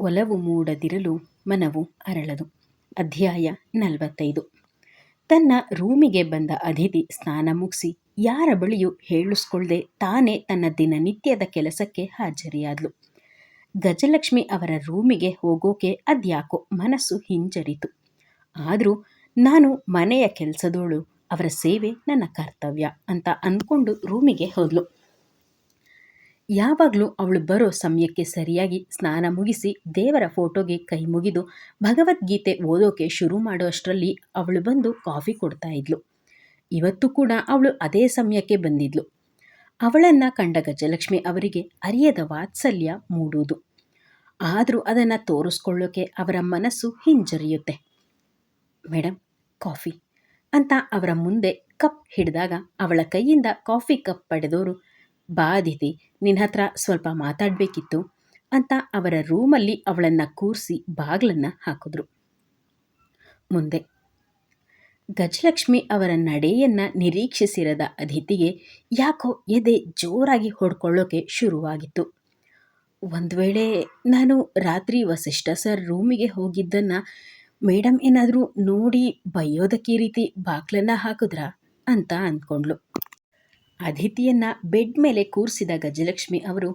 ಒಲವು ಮೂಡದಿರಲು ಮನವು ಅರಳದು. ಅಧ್ಯಾಯ ನಲವತ್ತೈದು. ತನ್ನ ರೂಮಿಗೆ ಬಂದ ಅತಿಥಿ ಸ್ನಾನ ಮುಗಿಸಿ ಯಾರ ಬಳಿಯೂ ಹೇಳಿಸ್ಕೊಳ್ದೆ ತಾನೇ ತನ್ನ ದಿನನಿತ್ಯದ ಕೆಲಸಕ್ಕೆ ಹಾಜರಿಯಾದ್ಲು. ಗಜಲಕ್ಷ್ಮಿ ಅವರ ರೂಮಿಗೆ ಹೋಗೋಕೆ ಅದ್ಯಾಕೋ ಮನಸ್ಸು ಹಿಂಜರಿತು. ಆದರೂ ನಾನು ಮನೆಯ ಕೆಲಸದೋಳು, ಅವರ ಸೇವೆ ನನ್ನ ಕರ್ತವ್ಯ ಅಂತ ಅಂದ್ಕೊಂಡು ರೂಮಿಗೆ ಹೋದ್ಲು. ಯಾವಾಗಲೂ ಅವಳು ಬರೋ ಸಮಯಕ್ಕೆ ಸರಿಯಾಗಿ ಸ್ನಾನ ಮುಗಿಸಿ ದೇವರ ಫೋಟೋಗೆ ಕೈ ಮುಗಿದು ಭಗವದ್ಗೀತೆ ಓದೋಕೆ ಶುರು ಮಾಡುವಷ್ಟರಲ್ಲಿ ಅವಳು ಬಂದು ಕಾಫಿ ಕೊಡ್ತಾ ಇದ್ಲು. ಇವತ್ತು ಕೂಡ ಅವಳು ಅದೇ ಸಮಯಕ್ಕೆ ಬಂದಿದ್ಲು. ಅವಳನ್ನು ಕಂಡ ಗಜಲಕ್ಷ್ಮಿ ಅವರಿಗೆ ಅರಿಯದ ವಾತ್ಸಲ್ಯ ಮೂಡುವುದು. ಆದರೂ ಅದನ್ನು ತೋರಿಸ್ಕೊಳ್ಳೋಕೆ ಅವರ ಮನಸ್ಸು ಹಿಂಜರಿಯುತ್ತೆ. ಮೇಡಮ್ ಕಾಫಿ ಅಂತ ಅವರ ಮುಂದೆ ಕಪ್ ಹಿಡಿದಾಗ ಅವಳ ಕೈಯಿಂದ ಕಾಫಿ ಕಪ್ ಪಡೆದವರು ಬಾದಿತಿ ನಿನ್ನ ಹತ್ರ ಸ್ವಲ್ಪ ಮಾತಾಡಬೇಕಿತ್ತು ಅಂತ ಅವರ ರೂಮಲ್ಲಿ ಅವಳನ್ನು ಕೂರಿಸಿ ಬಾಗಿಲನ್ನು ಹಾಕಿದ್ರು. ಮುಂದೆ ಗಜಲಕ್ಷ್ಮಿ ಅವರ ನಡೆಯನ್ನು ನಿರೀಕ್ಷಿಸಿರದ ಅದಿತಿಗೆ ಯಾಕೋ ಎದೆ ಜೋರಾಗಿ ಹೊಡ್ಕೊಳ್ಳೋಕೆ ಶುರುವಾಗಿತ್ತು. ಒಂದು ವೇಳೆ ನಾನು ರಾತ್ರಿ ವಸಿಷ್ಠ ಸರ್ ರೂಮಿಗೆ ಹೋಗಿದ್ದನ್ನು ಮೇಡಮ್ ಏನಾದರೂ ನೋಡಿ ಬೈಯೋದಕ್ಕೆ ರೀತಿ ಬಾಗ್ಲನ್ನು ಹಾಕಿದ್ರಾ ಅಂತ ಅಂದ್ಕೊಂಡ್ಳು. ಅದಿತಿಯನ್ನ ಬೆಡ್ ಮೇಲೆ ಕೂರಿಸಿದ ಗಜಲಕ್ಷ್ಮಿ ಅವರು,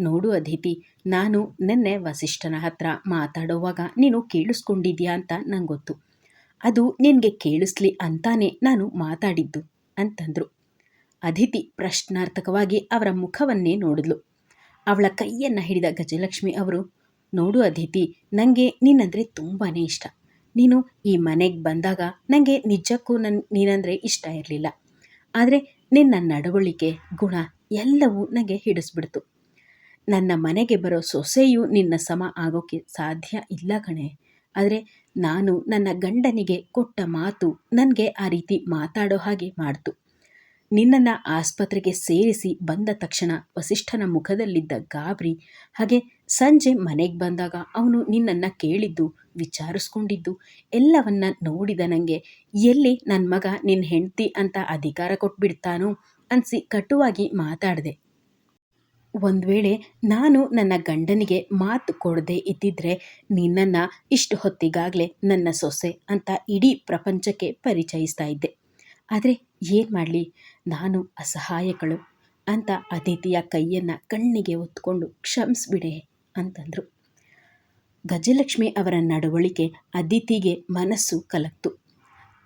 ನೋಡು ಅದಿತಿ, ನಾನು ನಿನ್ನೆ ವಸಿಷ್ಠನ ಹತ್ರ ಮಾತಾಡುವಾಗ ನೀನು ಕೇಳಿಸ್ಕೊಂಡಿದ್ಯಾ ಅಂತ ನಂಗೆ ಗೊತ್ತು ಅದು ನಿನಗೆ ಕೇಳಿಸ್ಲಿ ಅಂತಾನೆ ನಾನು ಮಾತಾಡಿದ್ದು ಅಂತಂದರು. ಅದಿತಿ ಪ್ರಶ್ನಾರ್ಥಕವಾಗಿ ಅವರ ಮುಖವನ್ನೇ ನೋಡಿದ್ಲು. ಅವಳ ಕೈಯನ್ನು ಹಿಡಿದ ಗಜಲಕ್ಷ್ಮಿ ಅವರು, ನೋಡು ಅದಿತಿ ನನಗೆ ನೀನಂದರೆ ತುಂಬಾ ಇಷ್ಟ. ನೀನು ಈ ಮನೆಗೆ ಬಂದಾಗ ನನಗೆ ನಿಜಕ್ಕೂ ನನ್ನ ನೀನಂದರೆ ಇಷ್ಟ ಇರಲಿಲ್ಲ. ಆದರೆ ನಿನ್ನ ನಡವಳಿಕೆ ಗುಣ ಎಲ್ಲವೂ ನನಗೆ ಹಿಡಿಸ್ಬಿಡ್ತು. ನನ್ನ ಮನೆಗೆ ಬರೋ ಸೊಸೆಯು ನಿನ್ನ ಸಮ ಆಗೋಕ್ಕೆ ಸಾಧ್ಯ ಇಲ್ಲ ಕಣೆ. ಆದರೆ ನಾನು ನನ್ನ ಗಂಡನಿಗೆ ಕೊಟ್ಟ ಮಾತು ನನಗೆ ಆ ರೀತಿ ಮಾತಾಡೋ ಹಾಗೆ ಮಾಡ್ತು. ನಿನ್ನನ್ನು ಆಸ್ಪತ್ರೆಗೆ ಸೇರಿಸಿ ಬಂದ ತಕ್ಷಣ ವಸಿಷ್ಠನ ಮುಖದಲ್ಲಿದ್ದ ಗಾಬರಿ ಹಾಗೆ ಸಂಜೆ ಮನೆಗೆ ಬಂದಾಗ ಅವನು ನಿನ್ನನ್ನು ಕೇಳಿದ್ದು ವಿಚಾರಿಸ್ಕೊಂಡಿದ್ದು, ಎಲ್ಲವನ್ನ ನೋಡಿದ ನನಗೆ ಎಲ್ಲಿ ನನ್ನ ಮಗ ನಿನ್ನ ಹೆಂಡತಿ ಅಂತ ಅಧಿಕಾರ ಕೊಟ್ಬಿಡ್ತಾನೋ? ಅನಿಸಿ ಕಟುವಾಗಿ ಮಾತಾಡಿದೆ. ಒಂದು ವೇಳೆ ನಾನು ನನ್ನ ಗಂಡನಿಗೆ ಮಾತು ಕೊಡದೆ ಇದ್ದಿದ್ರೆ, ನಿನ್ನನ್ನು ಇಷ್ಟು ಹೊತ್ತಿಗಾಗಲೇ ನನ್ನ ಸೊಸೆ ಅಂತ ಇಡೀ ಪ್ರಪಂಚಕ್ಕೆ ಪರಿಚಯಿಸ್ತಾ ಇದ್ದೆ. ಆದರೆ ಏನು ಮಾಡಲಿ? ನಾನು ಅಸಹಾಯಕಳು ಅಂತ ಅದಿತಿಯ ಕೈಯನ್ನು ಕಣ್ಣಿಗೆ ಒತ್ಕೊಂಡು ಕ್ಷಮಿಸ್ಬಿಡೆ ಅಂತಂದರು. ಗಜಲಕ್ಷ್ಮಿ ಅವರ ನಡವಳಿಕೆ ಅದಿತಿಗೆ ಮನಸ್ಸು ಕಲಕ್ತು.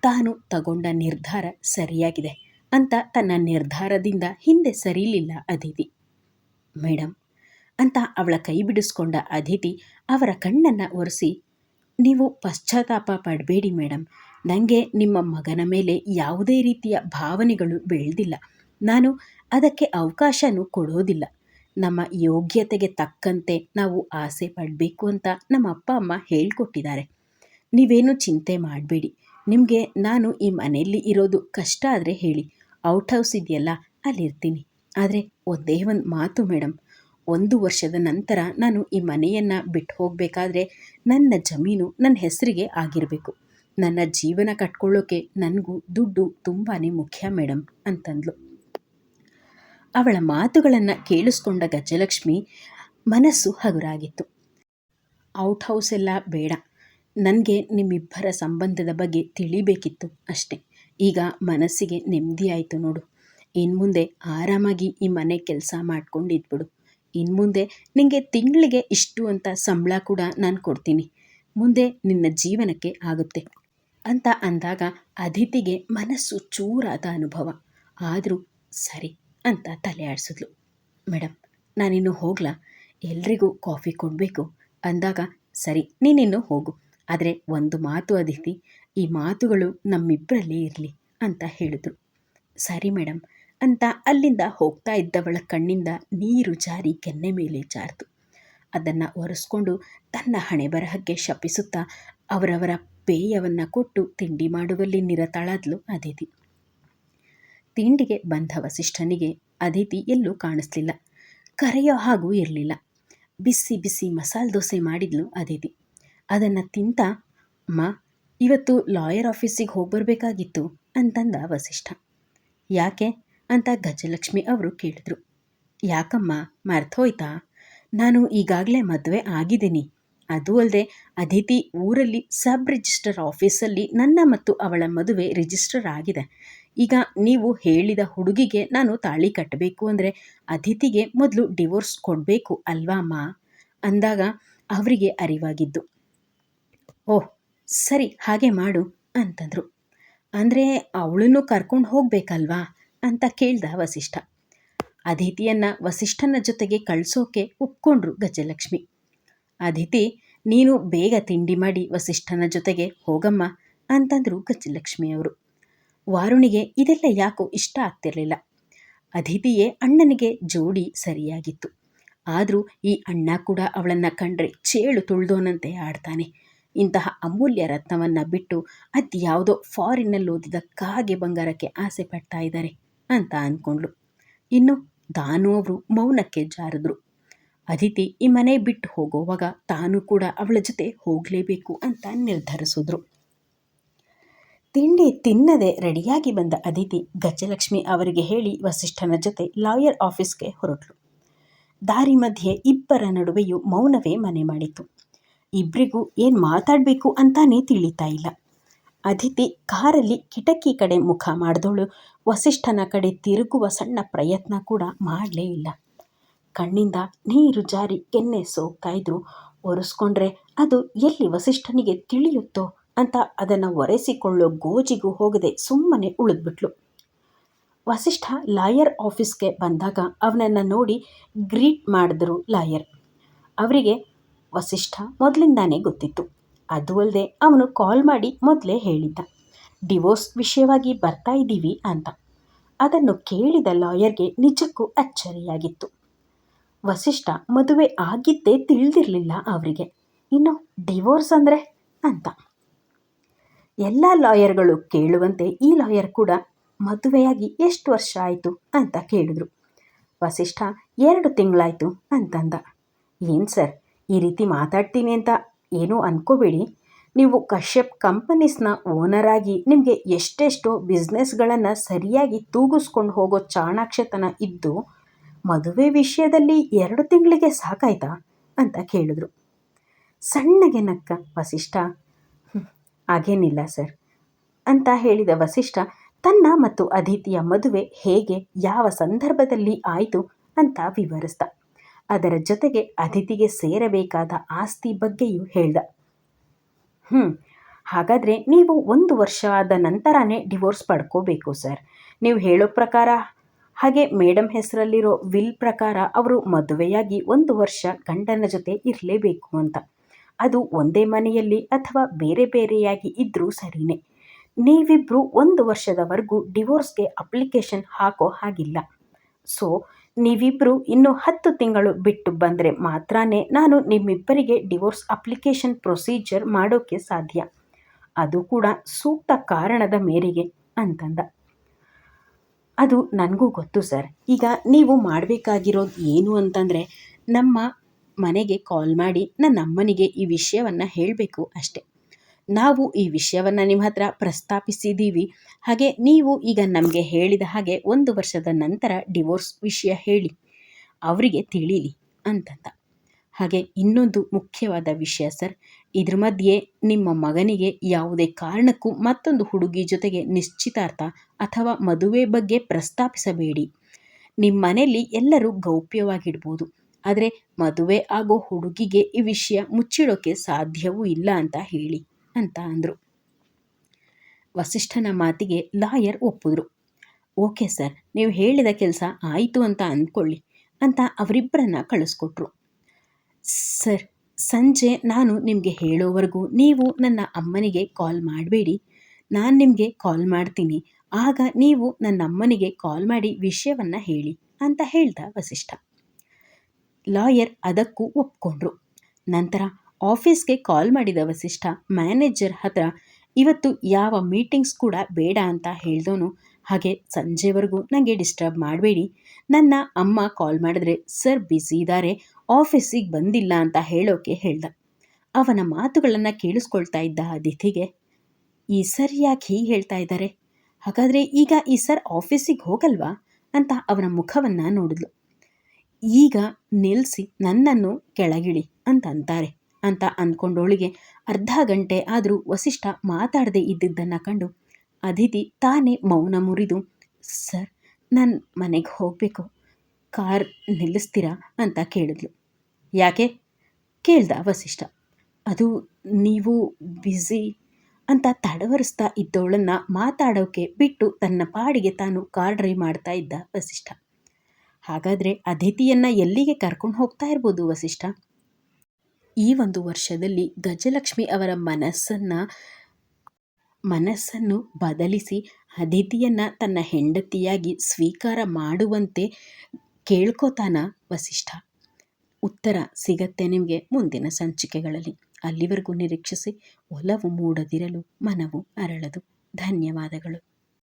ತಾನು ತಗೊಂಡ ನಿರ್ಧಾರ ಸರಿಯಾಗಿದೆ ಅಂತ ತನ್ನ ನಿರ್ಧಾರದಿಂದ ಹಿಂದೆ ಸರಿಲಿಲ್ಲ ಅದಿತಿ. ಮೇಡಮ್ ಅಂತ ಅವಳ ಕೈ ಬಿಡಿಸ್ಕೊಂಡ ಅದಿತಿ ಅವರ ಕಣ್ಣನ್ನು ಒರೆಸಿ, ನೀವು ಪಶ್ಚಾತ್ತಾಪ ಪಡಬೇಡಿ ಮೇಡಮ್ ನನಗೆ ನಿಮ್ಮ ಮಗನ ಮೇಲೆ ಯಾವುದೇ ರೀತಿಯ ಭಾವನೆಗಳು ಬೆಳೆದಿಲ್ಲ. ನಾನು ಅದಕ್ಕೆ ಅವಕಾಶನೂ ಕೊಡೋದಿಲ್ಲ. ನಮ್ಮ ಯೋಗ್ಯತೆಗೆ ತಕ್ಕಂತೆ ನಾವು ಆಸೆ ಪಡಬೇಕು ಅಂತ ನಮ್ಮ ಅಪ್ಪ, ಅಮ್ಮ ಹೇಳಿಕೊಟ್ಟಿದ್ದಾರೆ. ನೀವೇನು ಚಿಂತೆ ಮಾಡಬೇಡಿ. ನಿಮಗೆ ನಾನು ಈ ಮನೆಯಲ್ಲಿ ಇರೋದು ಕಷ್ಟ ಆದರೆ ಹೇಳಿ. ಔಟ್ ಹೌಸ್ ಇದೆಯಲ್ಲ, ಅಲ್ಲಿರ್ತೀನಿ. ಆದರೆ ಒಂದೇ ಒಂದು ಮಾತು ಮೇಡಮ್ ಒಂದು ವರ್ಷದ ನಂತರ ನಾನು ಈ ಮನೆಯನ್ನು ಬಿಟ್ಟು ಹೋಗಬೇಕಾದ್ರೆ ನನ್ನ ಜಮೀನು ನನ್ನ ಹೆಸರಿಗೆ ಆಗಿರಬೇಕು. ನನ್ನ ಜೀವನ ಕಟ್ಕೊಳ್ಳೋಕೆ ನನಗೂ ದುಡ್ಡು ತುಂಬಾ ಮುಖ್ಯ ಮೇಡಮ್ ಅಂತಂದ್ಲು. ಅವಳ ಮಾತುಗಳನ್ನು ಕೇಳಿಸ್ಕೊಂಡ ಗಜಲಕ್ಷ್ಮಿ ಮನಸ್ಸು ಹಗುರಾಗಿತ್ತು. ಔಟ್ ಹೌಸ್ ಎಲ್ಲ ಬೇಡ. ನನಗೆ ನಿಮ್ಮಿಬ್ಬರ ಸಂಬಂಧದ ಬಗ್ಗೆ ತಿಳಿಬೇಕಿತ್ತು ಅಷ್ಟೆ. ಈಗ ಮನಸ್ಸಿಗೆ ನೆಮ್ಮದಿ ಆಯಿತು ನೋಡು. ಇನ್ನು ಮುಂದೆ ಆರಾಮಾಗಿ ಈ ಮನೆ ಕೆಲಸ ಮಾಡ್ಕೊಂಡಿದ್ಬಿಡು. ಇನ್ನು ಮುಂದೆ ನಿನಗೆ ತಿಂಗಳಿಗೆ ಇಷ್ಟು ಅಂತ ಸಂಬಳ ಕೂಡ ನಾನು ಕೊಡ್ತೀನಿ. ಮುಂದೆ ನಿನ್ನ ಜೀವನಕ್ಕೆ ಆಗುತ್ತೆ ಅಂತ ಅಂದಾಗ ಅದಿತಿಗೆ ಮನಸ್ಸು ಚೂರಾದ ಅನುಭವ. ಆದರೂ ಸರಿ. ಅಂತ ತಲೆ ಆಡಿಸಿದ್ಲು. ಮೇಡಮ್ ನಾನಿನ್ನು ಹೋಗ್ಲಾ? ಎಲ್ರಿಗೂ ಕಾಫಿ ಕೊಡಬೇಕು. ಅಂದಾಗ, ಸರಿ, ನೀನಿನ್ನು ಹೋಗು. ಆದರೆ ಒಂದು ಮಾತು ಅದಿತಿ, ಈ ಮಾತುಗಳು ನಮ್ಮಿಬ್ಬರಲ್ಲೇ ಇರಲಿ ಅಂತ ಹೇಳಿದ್ರು. ಸರಿ ಮೇಡಮ್ ಅಂತ ಅಲ್ಲಿಂದ ಹೋಗ್ತಾ ಇದ್ದವಳ ಕಣ್ಣಿಂದ ನೀರು ಜಾರಿ ಕೆನ್ನೆ ಮೇಲೆ ಜಾರಿತು. ಅದನ್ನು ಒರೆಸ್ಕೊಂಡು ತನ್ನ ಹಣೆ ಬರಹಕ್ಕೆ ಶಪಿಸುತ್ತಾ ಅವರವರ ಪೇಯವನ್ನು ಕೊಟ್ಟು ತಿಂಡಿ ಮಾಡುವಲ್ಲಿ ನಿರತಳಾದ್ಲು ಅದಿತಿ. ತಿಂಡಿಗೆ ಬಂದ ವಸಿಷ್ಠನಿಗೆ ಅದಿತಿ ಎಲ್ಲೂ ಕಾಣಿಸ್ಲಿಲ್ಲ. ಕರೆಯೋ ಹಾಗೂ ಇರಲಿಲ್ಲ. ಬಿಸಿ ಬಿಸಿ ಮಸಾಲೆ ದೋಸೆ ಮಾಡಿದ್ಲು ಅದಿತಿ. ಅದನ್ನು ತಿಂತ ಅಮ್ಮ ಇವತ್ತು ಲಾಯರ್ ಆಫೀಸಿಗೆ ಹೋಗಿ ಬರಬೇಕಾಗಿತ್ತು ಅಂತಂದ ವಸಿಷ್ಠ. ಯಾಕೆ? ಅಂತ ಗಜಲಕ್ಷ್ಮಿ ಅವರು ಕೇಳಿದ್ರು. ಯಾಕಮ್ಮ ಮರ್ತೋಯ್ತಾ ನಾನು ಈಗಾಗಲೇ ಮದುವೆ ಆಗಿದ್ದೀನಿ. ಅದೂ ಅಲ್ಲದೆ ಅದಿತಿ ಊರಲ್ಲಿ ಸಬ್ ರಿಜಿಸ್ಟರ್ ಆಫೀಸಲ್ಲಿ ನನ್ನ ಮತ್ತು ಅವಳ ಮದುವೆ ರಿಜಿಸ್ಟರ್ ಆಗಿದೆ. ಈಗ ನೀವು ಹೇಳಿದ ಹುಡುಗಿಗೆ ನಾನು ತಾಳಿ ಕಟ್ಟಬೇಕು ಅಂದರೆ ಅದಿತಿಗೆ ಮೊದಲು ಡಿವೋರ್ಸ್ ಕೊಡಬೇಕು ಅಲ್ವಾ ಮಾ? ಅಂದಾಗ ಅವರಿಗೆ ಅರಿವಾಗಿದ್ದು. ಓಹ್, ಸರಿ, ಹಾಗೆ ಮಾಡು ಅಂತಂದರು. ಅಂದರೆ ಅವಳನ್ನು ಕರ್ಕೊಂಡು ಹೋಗಬೇಕಲ್ವಾ ಅಂತ ಕೇಳ್ದ ವಸಿಷ್ಠ. ಅದಿತಿಯನ್ನು ವಸಿಷ್ಠನ ಜೊತೆಗೆ ಕಳಿಸೋಕೆ ಒಪ್ಕೊಂಡ್ರು ಗಜಲಕ್ಷ್ಮಿ. ಅದಿತಿ, ನೀನು ಬೇಗ ತಿಂಡಿ ಮಾಡಿ ವಸಿಷ್ಠನ ಜೊತೆಗೆ ಹೋಗಮ್ಮ ಅಂತಂದರು ಗಜಲಕ್ಷ್ಮಿಯವರು. ವಾರುಣಿಗೆ ಇದೆಲ್ಲ ಯಾಕೋ ಇಷ್ಟ ಆಗ್ತಿರಲಿಲ್ಲ. ಅದಿತಿಯೇ ಅಣ್ಣನಿಗೆ ಜೋಡಿ ಸರಿಯಾಗಿತ್ತು. ಆದರೂ ಈ ಅಣ್ಣ ಕೂಡ ಅವಳನ್ನು ಕಂಡ್ರೆ ಚೇಳು ತುಳ್ದೋನಂತೆ ಆಡ್ತಾನೆ. ಇಂತಹ ಅಮೂಲ್ಯ ರತ್ನವನ್ನು ಬಿಟ್ಟು ಅದ್ಯಾವುದೋ ಫಾರಿನ್ನಲ್ಲಿ ಓದಿದ ಕಾಗೆ ಬಂಗಾರಕ್ಕೆ ಆಸೆ ಪಡ್ತಾ ಇದ್ದಾರೆ ಅಂತ ಅಂದ್ಕೊಂಡ್ಳು ಇನ್ನು ದಾನು ಅವರು ಮೌನಕ್ಕೆ ಜಾರಿದ್ರು. ಅದಿತಿ ಈ ಮನೆ ಬಿಟ್ಟು ಹೋಗುವಾಗ ತಾನು ಕೂಡ ಅವಳ ಜೊತೆ ಹೋಗಲೇಬೇಕು ಅಂತ ನಿರ್ಧರಿಸಿದ್ರು. ತಿಂಡಿ ತಿನ್ನದೆ ರೆಡಿಯಾಗಿ ಬಂದ ಅದಿತಿ ಗಜಲಕ್ಷ್ಮಿ ಅವರಿಗೆ ಹೇಳಿ ವಸಿಷ್ಠನ ಜೊತೆ ಲಾಯರ್ ಆಫೀಸ್ಗೆ ಹೊರಟಳು ದಾರಿ ಮಧ್ಯೆ ಇಬ್ಬರ ನಡುವೆಯೂ ಮೌನವೇ ಮನೆ ಮಾಡಿತು ಇಬ್ಬರಿಗೂ ಏನು ಮಾತಾಡಬೇಕು ಅಂತಾನೇ ತಿಳಿತಾ ಇಲ್ಲ. ಅದಿತಿ ಕಾರಲ್ಲಿ ಕಿಟಕಿ ಕಡೆ ಮುಖ ಮಾಡಿದವಳು ವಸಿಷ್ಠನ ಕಡೆ ತಿರುಗುವ ಸಣ್ಣ ಪ್ರಯತ್ನ ಕೂಡ ಮಾಡಲೇ ಇಲ್ಲ. ಕಣ್ಣಿಂದ ನೀರು ಜಾರಿ ಕೆನ್ನೆ ಸೋಕ್ತಾ ಒರೆಸ್ಕೊಂಡ್ರೆ ಅದು ಎಲ್ಲಿ ವಸಿಷ್ಠನಿಗೆ ತಿಳಿಯುತ್ತೋ ಅಂತ ಅದನ್ನು ಒರೆಸಿಕೊಳ್ಳೋ ಗೋಜಿಗೂ ಹೋಗದೆ ಸುಮ್ಮನೆ ಉಳಿದ್ಬಿಟ್ಲು. ವಸಿಷ್ಠ ಲಾಯರ್ ಆಫೀಸ್ಗೆ ಬಂದಾಗ ಅವನನ್ನು ನೋಡಿ ಗ್ರೀಟ್ ಮಾಡಿದ್ರು ಲಾಯರ್. ಅವರಿಗೆ ವಸಿಷ್ಠ ಮೊದಲಿಂದಾನೇ ಗೊತ್ತಿತ್ತು. ಅದು ಅಲ್ಲದೆ ಅವನು ಕಾಲ್ ಮಾಡಿ ಮೊದಲೇ ಹೇಳಿದ್ದ. ಡಿವೋರ್ಸ್ ವಿಷಯವಾಗಿ ಬರ್ತಾ ಇದ್ದೀವಿ ಅಂತ. ಅದನ್ನು ಕೇಳಿದ ಲಾಯರ್ಗೆ ನಿಜಕ್ಕೂ ಅಚ್ಚರಿಯಾಗಿತ್ತು. ವಸಿಷ್ಠ ಮದುವೆ ಆಗಿದ್ದೇ ತಿಳಿದಿರಲಿಲ್ಲ ಅವರಿಗೆ. ಇನ್ನು ಡಿವೋರ್ಸ್ ಅಂದರೆ ಅಂತ. ಎಲ್ಲ ಲಾಯರ್ಗಳು ಕೇಳುವಂತೆ ಈ ಲಾಯರ್ ಕೂಡ ಮದುವೆಯಾಗಿ ಎಷ್ಟು ವರ್ಷ ಆಯಿತು ಅಂತ ಕೇಳಿದ್ರು. ವಸಿಷ್ಠ ಎರಡು ತಿಂಗಳಾಯಿತು ಅಂತಂದ. ಏನು ಸರ್, ಈ ರೀತಿ ಮಾತಾಡ್ತೀನಿ ಅಂತ ಏನೂ ಅನ್ಕೋಬೇಡಿ. ನೀವು ಕಶ್ಯಪ್ ಕಂಪನೀಸ್ನ ಆಗಿ ನಿಮಗೆ ಎಷ್ಟೆಷ್ಟೋ ಬಿಸ್ನೆಸ್ಗಳನ್ನು ಸರಿಯಾಗಿ ತೂಗಿಸ್ಕೊಂಡು ಹೋಗೋ ಚಾಣಾಕ್ಷತನ ಇದ್ದು ಮದುವೆ ವಿಷಯದಲ್ಲಿ ಎರಡು ತಿಂಗಳಿಗೆ ಸಾಕಾಯ್ತಾ? ಅಂತ ಕೇಳಿದ್ರು. ಸಣ್ಣಗೆ ನಕ್ಕ, ವಸಿಷ್ಠ. ಹಾಗೇನಿಲ್ಲ ಸರ್. ಅಂತ ಹೇಳಿದ ವಸಿಷ್ಠ, ತನ್ನ ಮತ್ತು ಅದಿತಿಯ ಮದುವೆ ಹೇಗೆ, ಯಾವ ಸಂದರ್ಭದಲ್ಲಿ ಆಯಿತು ಅಂತ ವಿವರಿಸ್ದ. ಅದರ ಜೊತೆಗೆ ಅದಿತಿಗೆ ಸೇರಬೇಕಾದ ಆಸ್ತಿ ಬಗ್ಗೆಯೂ ಹೇಳ್ದ. ಹ್ಞೂ ಹಾಗಾದರೆ ನೀವು ಒಂದು ವರ್ಷ ಆದ ನಂತರನೇ ಡಿವೋರ್ಸ್ ಪಡ್ಕೋಬೇಕು ಸರ್. ನೀವು ಹೇಳೋ ಪ್ರಕಾರ ಹಾಗೆ ಮೇಡಮ್ ಹೆಸರಲ್ಲಿರೋ ವಿಲ್ ಪ್ರಕಾರ ಅವರು ಮದುವೆಯಾಗಿ ಒಂದು ವರ್ಷ ಗಂಡನ ಜೊತೆ ಇರಲೇಬೇಕು ಅಂತ. ಅದು ಒಂದೇ ಮನೆಯಲ್ಲಿ ಅಥವಾ ಬೇರೆ ಬೇರೆಯಾಗಿ ಇದ್ದರೂ ಸರಿಯೇ ನೀವಿಬ್ಬರು ಒಂದು ವರ್ಷದವರೆಗೂ ಡಿವೋರ್ಸ್ಗೆ ಅಪ್ಲಿಕೇಶನ್ ಹಾಕೋ ಹಾಗಿಲ್ಲ. ಸೊ ನೀವಿಬ್ಬರು ಇನ್ನು ಹತ್ತು ತಿಂಗಳು ಬಿಟ್ಟು ಬಂದರೆ ಮಾತ್ರ ನಾನು ನಿಮ್ಮಿಬ್ಬರಿಗೆ ಡಿವೋರ್ಸ್ ಅಪ್ಲಿಕೇಶನ್ ಪ್ರೊಸೀಜರ್ ಮಾಡೋಕ್ಕೆ ಸಾಧ್ಯ. ಅದು ಕೂಡ ಸೂಕ್ತ ಕಾರಣದ ಮೇರೆಗೆ, ಅಂತಂದ. ಅದು ನನಗೂ ಗೊತ್ತು ಸರ್. ಈಗ ನೀವು ಮಾಡಬೇಕಾಗಿರೋದು ಏನು ಅಂತಂದರೆ ನಮ್ಮ ಮನೆಗೆ ಕಾಲ್ ಮಾಡಿ ನನ್ನ ಅಮ್ಮನಿಗೆ ಈ ವಿಷಯವನ್ನು ಹೇಳಬೇಕು ಅಷ್ಟೆ. ನಾವು ಈ ವಿಷಯವನ್ನು ನಿಮ್ಮ ಹತ್ರ ಪ್ರಸ್ತಾಪಿಸಿದ್ದೀವಿ ಹಾಗೆ ನೀವು ಈಗ ನಮಗೆ ಹೇಳಿದ ಹಾಗೆ ಒಂದು ವರ್ಷದ ನಂತರ ಡಿವೋರ್ಸ್ ವಿಷಯ ಹೇಳಿ. ಅವರಿಗೆ ತಿಳಿಲಿ ಅಂತಂದ ಹಾಗೆ ಇನ್ನೊಂದು ಮುಖ್ಯವಾದ ವಿಷಯ ಸರ್ ಇದ್ರ ಮಧ್ಯೆ ನಿಮ್ಮ ಮಗನಿಗೆ ಯಾವುದೇ ಕಾರಣಕ್ಕೂ ಮತ್ತೊಂದು ಹುಡುಗಿ ಜೊತೆಗೆ ನಿಶ್ಚಿತಾರ್ಥ ಅಥವಾ ಮದುವೆ ಬಗ್ಗೆ ಪ್ರಸ್ತಾಪಿಸಬೇಡಿ. ನಿಮ್ಮ ಮನೆಯಲ್ಲಿ ಎಲ್ಲರೂ ಗೌಪ್ಯವಾಗಿಡ್ಬೋದು. ಆದರೆ ಮದುವೆ ಆಗೋ ಹುಡುಗಿಗೆ ಈ ವಿಷಯ ಮುಚ್ಚಿಡೋಕೆ ಸಾಧ್ಯವೂ ಇಲ್ಲ ಅಂತ ಹೇಳಿ, ಅಂತ ಅಂದರು. ವಸಿಷ್ಠನ ಮಾತಿಗೆ ಲಾಯರ್ ಒಪ್ಪಿದ್ರು. ಓಕೆ ಸರ್, ನೀವು ಹೇಳಿದ ಕೆಲಸ ಆಯಿತು ಅಂತ ಅಂದ್ಕೊಳ್ಳಿ ಅಂತ ಅವರಿಬ್ಬರನ್ನ ಕಳಿಸ್ಕೊಟ್ರು. ಸರ್ ಸಂಜೆ ನಾನು ನಿಮಗೆ ಹೇಳೋವರೆಗೂ ನೀವು ನನ್ನ ಅಮ್ಮನಿಗೆ ಕಾಲ್ ಮಾಡಬೇಡಿ. ನಾನು ನಿಮಗೆ ಕಾಲ್ ಮಾಡ್ತೀನಿ. ಆಗ ನೀವು ನನ್ನ ಅಮ್ಮನಿಗೆ ಕಾಲ್ ಮಾಡಿ ವಿಷಯವನ್ನು ಹೇಳಿ ಅಂತ ಹೇಳ್ದ ವಸಿಷ್ಠ. ಲಾಯರ್ ಅದಕ್ಕೂ ಒಪ್ಕೊಂಡ್ರು. ನಂತರ ಆಫೀಸ್ಗೆ ಕಾಲ್ ಮಾಡಿದ ವಸಿಷ್ಠ, ಮ್ಯಾನೇಜರ್ ಹತ್ರ ಇವತ್ತು ಯಾವ ಮೀಟಿಂಗ್ಸ್ ಕೂಡ ಬೇಡ ಅಂತ ಹೇಳ್ದವನು ಹಾಗೆ ಸಂಜೆವರೆಗೂ ನನಗೆ ಡಿಸ್ಟರ್ಬ್ ಮಾಡಬೇಡಿ. ನನ್ನ ಅಮ್ಮ ಕಾಲ್ ಮಾಡಿದ್ರೆ ಸರ್ ಬ್ಯುಸಿ ಇದ್ದಾರೆ ಆಫೀಸಿಗೆ ಬಂದಿಲ್ಲ ಅಂತ ಹೇಳೋಕೆ ಹೇಳ್ದ. ಅವನ ಮಾತುಗಳನ್ನು ಕೇಳಿಸ್ಕೊಳ್ತಾ ಇದ್ದ ಅದಿತಿಗೆ ಈ ಸರ್ ಯಾಕೆ ಹೀಗೆ ಹೇಳ್ತಾ ಇದ್ದಾರೆ ಹಾಗಾದರೆ ಈಗ ಈ ಸರ್ ಆಫೀಸಿಗೆ ಹೋಗಲ್ವಾ? ಅಂತ ಅವನ ಮುಖವನ್ನು ನೋಡಿದ್ಲು. ಈಗ ನಿಲ್ಲಿಸಿ ನನ್ನನ್ನು ಕೆಳಗಿಳಿ ಅಂತ ಅಂತಾರೆ. ಅಂತ ಅಂದ್ಕೊಂಡವಳಿಗೆ ಅರ್ಧ ಗಂಟೆ ಆದರೂ ವಸಿಷ್ಠ ಮಾತಾಡದೆ ಇದ್ದಿದ್ದನ್ನು ಕಂಡು ಅದಿತಿ ತಾನೇ ಮೌನ ಮುರಿದು, ಸರ್, ನಾನು ಮನೆಗೆ ಹೋಗಬೇಕು. ಕಾರ್ ನಿಲ್ಲಿಸ್ತೀರಾ? ಅಂತ ಕೇಳಿದ್ಲು. ಯಾಕೆ? ಕೇಳ್ದ ವಸಿಷ್ಠ. ಅದು ನೀವು ಬ್ಯುಸಿ ಅಂತ ತಡವರಿಸ್ತಾ ಇದ್ದವಳನ್ನು ಮಾತಾಡೋಕೆ ಬಿಟ್ಟು ತನ್ನ ಪಾಡಿಗೆ ತಾನು ಕಾರ್ ಡ್ರೈವ್ ಮಾಡ್ತಾ ಇದ್ದ ವಸಿಷ್ಠ. ಹಾಗಾದರೆ ಅತಿಥಿಯನ್ನು ಎಲ್ಲಿಗೆ ಕರ್ಕೊಂಡು ಹೋಗ್ತಾ ಇರ್ಬೋದು ವಸಿಷ್ಠ? ಈ ಒಂದು ವರ್ಷದಲ್ಲಿ ಗಜಲಕ್ಷ್ಮಿ ಅವರ ಮನಸ್ಸನ್ನು ಮನಸ್ಸನ್ನು ಬದಲಿಸಿ ಅತಿಥಿಯನ್ನು ತನ್ನ ಹೆಂಡತಿಯಾಗಿ ಸ್ವೀಕಾರ ಮಾಡುವಂತೆ ಕೇಳ್ಕೋತಾನ ವಸಿಷ್ಠ. ಉತ್ತರ ಸಿಗತ್ತೆ ನಿಮಗೆ ಮುಂದಿನ ಸಂಚಿಕೆಗಳಲ್ಲಿ. ಅಲ್ಲಿವರೆಗೂ ನಿರೀಕ್ಷಿಸಿ ಒಲವು ಮೂಡದಿರಲು ಮನವು ಅರಳದು. ಧನ್ಯವಾದಗಳು.